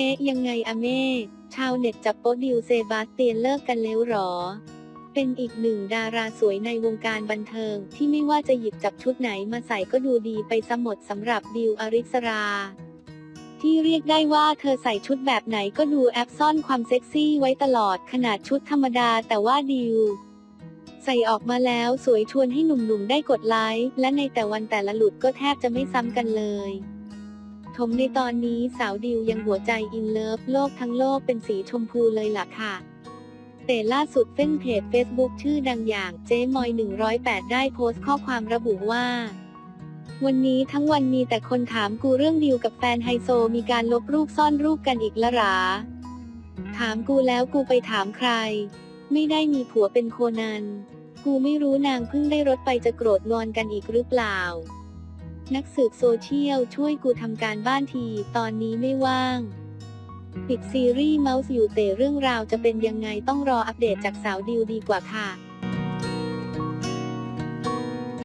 เอ๊ะยังไงอะเม่ชาวเน็ตจับโป๊ดิวเซบาสเตียนเลิกกันแล้วหรอ เป็นอีกหนึ่งดาราสวยในวงการบันเทิง ที่ไม่ว่าจะหยิบจับชุดไหนมาใส่ก็ดูดีไปซะหมดสำหรับดิวอริสรา ที่เรียกได้ว่าเธอใส่ชุดแบบไหนก็ดูแอบซ่อนความเซ็กซี่ไว้ตลอดขนาดชุดธรรมดาแต่ว่าดิวใส่ออกมาแล้วสวยชวนให้หนุ่มๆได้กดไลค์และในแต่วันแต่ละหลุดก็แทบจะไม่ซ้ำกันเลย ถมในตอนนี้สาวดิวยังหัวใจอินเลิฟโลกทั้งโลกเป็นสีชมพูเลยล่ะค่ะ แต่ล่าสุดเฟ้นเพจ Facebook ชื่อดังอย่างเจ๊มอย 108 ได้โพสต์ข้อความระบุว่า วันนี้ทั้งวันมีแต่คนถามกูเรื่องดิวกับแฟนไฮโซมีการลบรูปซ่อนรูปกันอีกละหราถามกูแล้วกูไปถามใคร ไม่ได้มีผัวเป็นโคนัน กูไม่รู้นางเพิ่งได้รถไปจะโกรธงอนกันอีกหรือเปล่า นักสืบโซเชียลช่วยกูทำการบ้านที ตอนนี้ไม่ว่าง ปิดซีรีส์เมาส์อยู่แต่เรื่องราวจะเป็นยังไงต้องรออัปเดตจากสาวดิวดีกว่าค่ะ